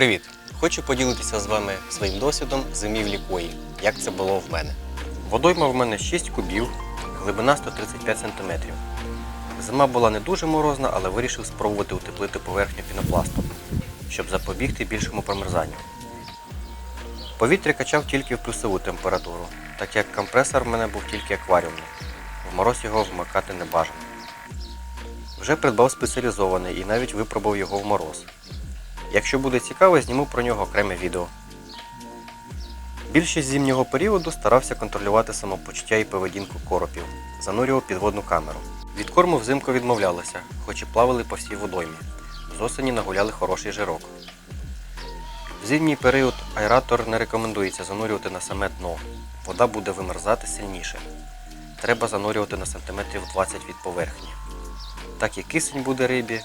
Привіт! Хочу поділитися з вами своїм досвідом зимівлі кої, як це було в мене. Водойма в мене 6 кубів, глибина 135 см. Зима була не дуже морозна, але вирішив спробувати утеплити поверхню пінопластом, щоб запобігти більшому промерзанню. Повітря качав тільки в плюсову температуру, так як компресор в мене був тільки акваріумний. В мороз його вмикати не бажано. Вже придбав спеціалізований і навіть випробував його в мороз. Якщо буде цікаво, зніму про нього окреме відео. Більшість зимнього періоду старався контролювати самопочуття і поведінку коропів, занурював підводну камеру. Від корму взимку відмовлялися, хоч і плавали по всій водоймі. З осені нагуляли хороший жирок. В зимній період аератор не рекомендується занурювати на саме дно. Вода буде вимерзати сильніше. Треба занурювати на сантиметрів 20 від поверхні. Так і кисень буде рибі,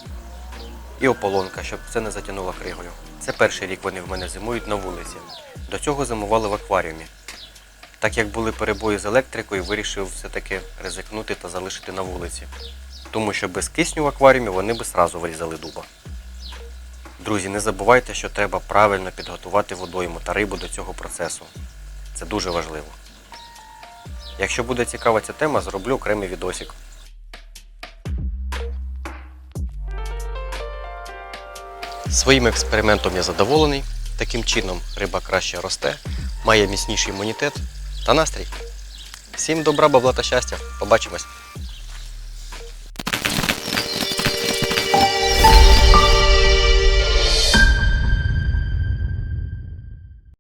і ополонка, щоб це не затягнуло кригою. Це перший рік вони в мене зимують на вулиці. До цього зимували в акваріумі. Так як були перебої з електрикою, вирішив все-таки ризикнути та залишити на вулиці. Тому що без кисню в акваріумі вони би сразу вирізали дуба. Друзі, не забувайте, що треба правильно підготувати водойму та рибу до цього процесу. Це дуже важливо. Якщо буде цікава ця тема, зроблю окремий відосик. Своїм експериментом я задоволений. Таким чином риба краще росте, має міцніший імунітет та настрій. Всім добра, бабла та щастя. Побачимось!